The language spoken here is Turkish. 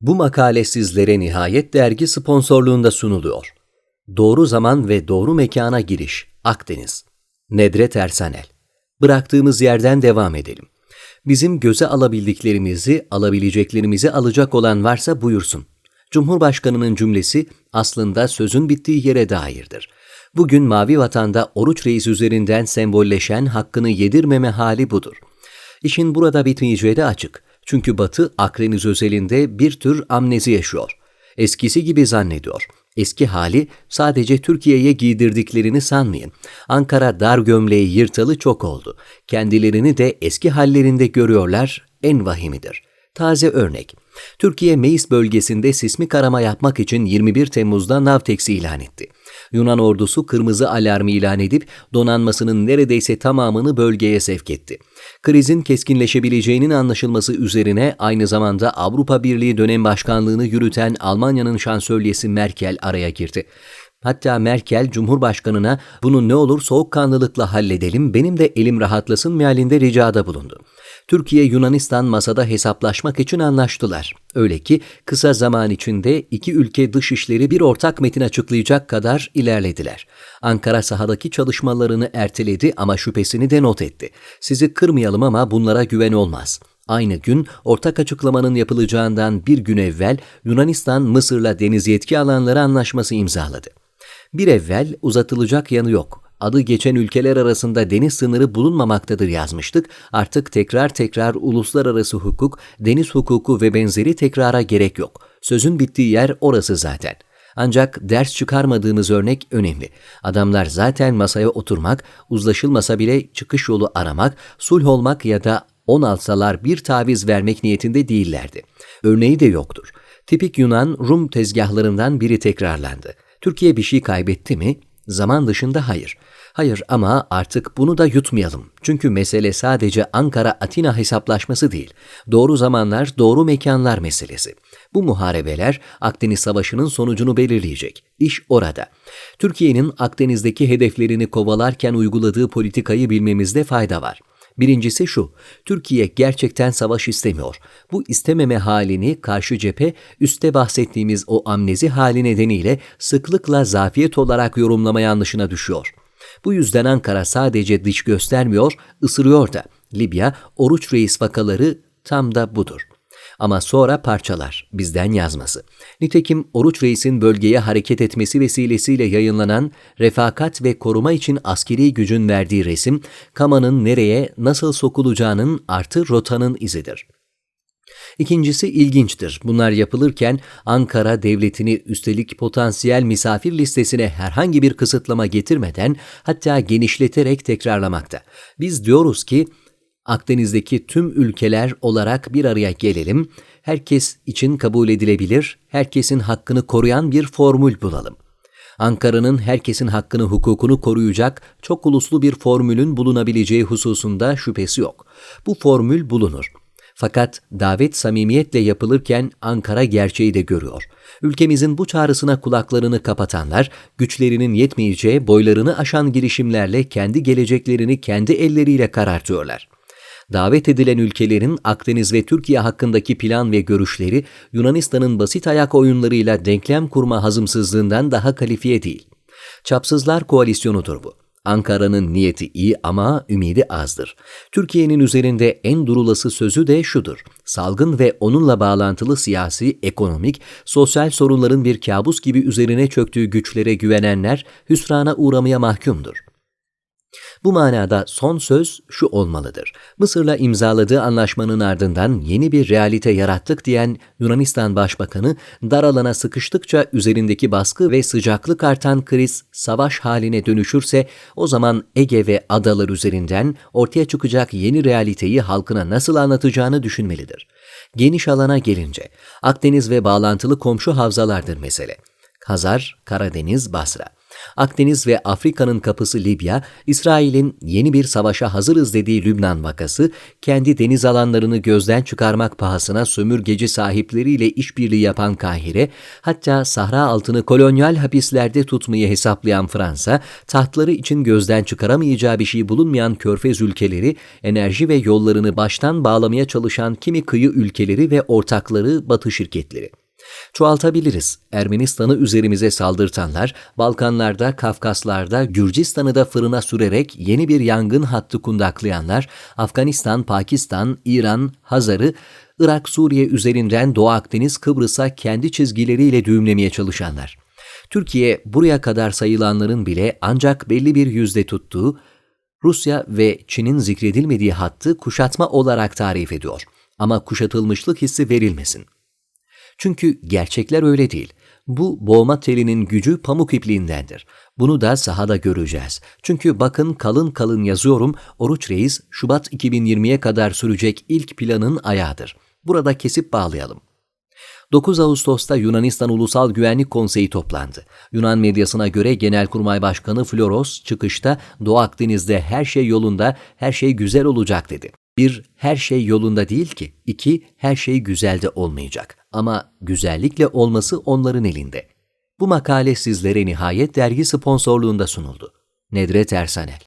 Bu makale sizlere Nihayet Dergi sponsorluğunda sunuluyor. Doğru zaman ve doğru mekana giriş. Akdeniz. Nedret Ersanel. Bıraktığımız yerden devam edelim. Bizim göze alabildiklerimizi, alabileceklerimizi alacak olan varsa buyursun. Cumhurbaşkanının cümlesi aslında sözün bittiği yere dairdir. Bugün Mavi Vatan'da Oruç Reis üzerinden sembolleşen hakkını yedirmeme hali budur. İşin burada bitmeyeceği de açık. Çünkü Batı Akdeniz özelinde bir tür amnezi yaşıyor. Eskisi gibi zannediyor. Eski hali sadece Türkiye'ye giydirdiklerini sanmayın. Ankara dar gömleği yırtalı çok oldu. Kendilerini de eski hallerinde görüyorlar, en vahimidir. Taze örnek. Türkiye Meis bölgesinde sismik arama yapmak için 21 Temmuz'da Navtex'i ilan etti. Yunan ordusu kırmızı alarmı ilan edip donanmasının neredeyse tamamını bölgeye sevk etti. Krizin keskinleşebileceğinin anlaşılması üzerine aynı zamanda Avrupa Birliği dönem başkanlığını yürüten Almanya'nın şansölyesi Merkel araya girdi. Hatta Merkel Cumhurbaşkanına bunu ne olur soğukkanlılıkla halledelim benim de elim rahatlasın mealinde ricada bulundu. Türkiye Yunanistan masada hesaplaşmak için anlaştılar. Öyle ki kısa zaman içinde iki ülke dışişleri bir ortak metin açıklayacak kadar ilerlediler. Ankara sahadaki çalışmalarını erteledi ama şüphesini de not etti. Sizi kırmayalım ama bunlara güven olmaz. Aynı gün ortak açıklamanın yapılacağından bir gün evvel Yunanistan Mısır'la deniz yetki alanları anlaşması imzaladı. Bir evvel uzatılacak yanı yok adı geçen ülkeler arasında deniz sınırı bulunmamaktadır yazmıştık. Artık tekrar tekrar uluslararası hukuk, deniz hukuku ve benzeri tekrara gerek yok. Sözün bittiği yer orası zaten. Ancak ders çıkarmadığımız örnek önemli. Adamlar zaten masaya oturmak, uzlaşılmasa bile çıkış yolu aramak, sulh olmak ya da on alsalar bir taviz vermek niyetinde değillerdi. Örneği de yoktur. Tipik Yunan Rum tezgahlarından biri tekrarlandı. Türkiye bir şey kaybetti mi? Zaman dışında hayır. Hayır ama artık bunu da yutmayalım. Çünkü mesele sadece Ankara-Atina hesaplaşması değil. Doğru zamanlar, doğru mekanlar meselesi. Bu muharebeler Akdeniz Savaşı'nın sonucunu belirleyecek. İş orada. Türkiye'nin Akdeniz'deki hedeflerini kovalarken uyguladığı politikayı bilmemizde fayda var. Birincisi şu, Türkiye gerçekten savaş istemiyor. Bu istememe halini karşı cephe üste bahsettiğimiz o amnezi hali nedeniyle sıklıkla zafiyet olarak yorumlama yanlışına düşüyor. Bu yüzden Ankara sadece dış göstermiyor, ısırıyor da. Libya, Oruç Reis vakaları tam da budur. Ama sonra parçalar, bizden yazması. Nitekim Oruç Reis'in bölgeye hareket etmesi vesilesiyle yayınlanan Refakat ve Koruma için askeri gücün verdiği resim, Kama'nın nereye, nasıl sokulacağının artı rotanın izidir. İkincisi ilginçtir. Bunlar yapılırken Ankara devletini üstelik potansiyel misafir listesine herhangi bir kısıtlama getirmeden hatta genişleterek tekrarlamakta. Biz diyoruz ki Akdeniz'deki tüm ülkeler olarak bir araya gelelim, herkes için kabul edilebilir, herkesin hakkını koruyan bir formül bulalım. Ankara'nın herkesin hakkını hukukunu koruyacak çok uluslu bir formülün bulunabileceği hususunda şüphesi yok. Bu formül bulunur. Fakat davet samimiyetle yapılırken Ankara gerçeği de görüyor. Ülkemizin bu çağrısına kulaklarını kapatanlar, güçlerinin yetmeyeceği boylarını aşan girişimlerle kendi geleceklerini kendi elleriyle karartıyorlar. Davet edilen ülkelerin Akdeniz ve Türkiye hakkındaki plan ve görüşleri Yunanistan'ın basit ayak oyunlarıyla denklem kurma hazımsızlığından daha kalifiye değil. Çapsızlar koalisyonudur bu. Ankara'nın niyeti iyi ama ümidi azdır. Türkiye'nin üzerinde en durulası sözü de şudur. Salgın ve onunla bağlantılı siyasi, ekonomik, sosyal sorunların bir kabus gibi üzerine çöktüğü güçlere güvenenler hüsrana uğramaya mahkumdur. Bu manada son söz şu olmalıdır. Mısır'la imzaladığı anlaşmanın ardından yeni bir realite yarattık diyen Yunanistan Başbakanı dar alana sıkıştıkça üzerindeki baskı ve sıcaklık artan kriz savaş haline dönüşürse o zaman Ege ve adalar üzerinden ortaya çıkacak yeni realiteyi halkına nasıl anlatacağını düşünmelidir. Geniş alana gelince Akdeniz ve bağlantılı komşu havzalardır mesele. Hazar, Karadeniz, Basra. Akdeniz ve Afrika'nın kapısı Libya, İsrail'in yeni bir savaşa hazırız dediği Lübnan vakası, kendi deniz alanlarını gözden çıkarmak pahasına sömürgeci sahipleriyle işbirliği yapan Kahire, hatta Sahra altını kolonyal hapislerde tutmayı hesaplayan Fransa, tahtları için gözden çıkaramayacağı bir şey bulunmayan körfez ülkeleri, enerji ve yollarını baştan bağlamaya çalışan kimi kıyı ülkeleri ve ortakları Batı şirketleri. Çoğaltabiliriz. Ermenistan'ı üzerimize saldırtanlar, Balkanlarda, Kafkaslar'da, Gürcistan'ı da fırına sürerek yeni bir yangın hattı kundaklayanlar, Afganistan, Pakistan, İran, Hazar'ı, Irak, Suriye üzerinden Doğu Akdeniz, Kıbrıs'a kendi çizgileriyle düğümlemeye çalışanlar. Türkiye buraya kadar sayılanların bile ancak belli bir yüzde tuttuğu, Rusya ve Çin'in zikredilmediği hattı kuşatma olarak tarif ediyor. Ama kuşatılmışlık hissi verilmesin. Çünkü gerçekler öyle değil. Bu boğma telinin gücü pamuk ipliğindendir. Bunu da sahada göreceğiz. Çünkü bakın kalın kalın yazıyorum, Oruç Reis Şubat 2020'ye kadar sürecek ilk planın ayağıdır. Burada kesip bağlayalım. 9 Ağustos'ta Yunanistan Ulusal Güvenlik Konseyi toplandı. Yunan medyasına göre Genelkurmay Başkanı Floros çıkışta Doğu Akdeniz'de her şey yolunda, her şey güzel olacak dedi. Bir, her şey yolunda değil ki. İki, her şey güzelde olmayacak. Ama güzellikle olması onların elinde. Bu makale sizlere Nihayet dergi sponsorluğunda sunuldu. Nedret Ersanel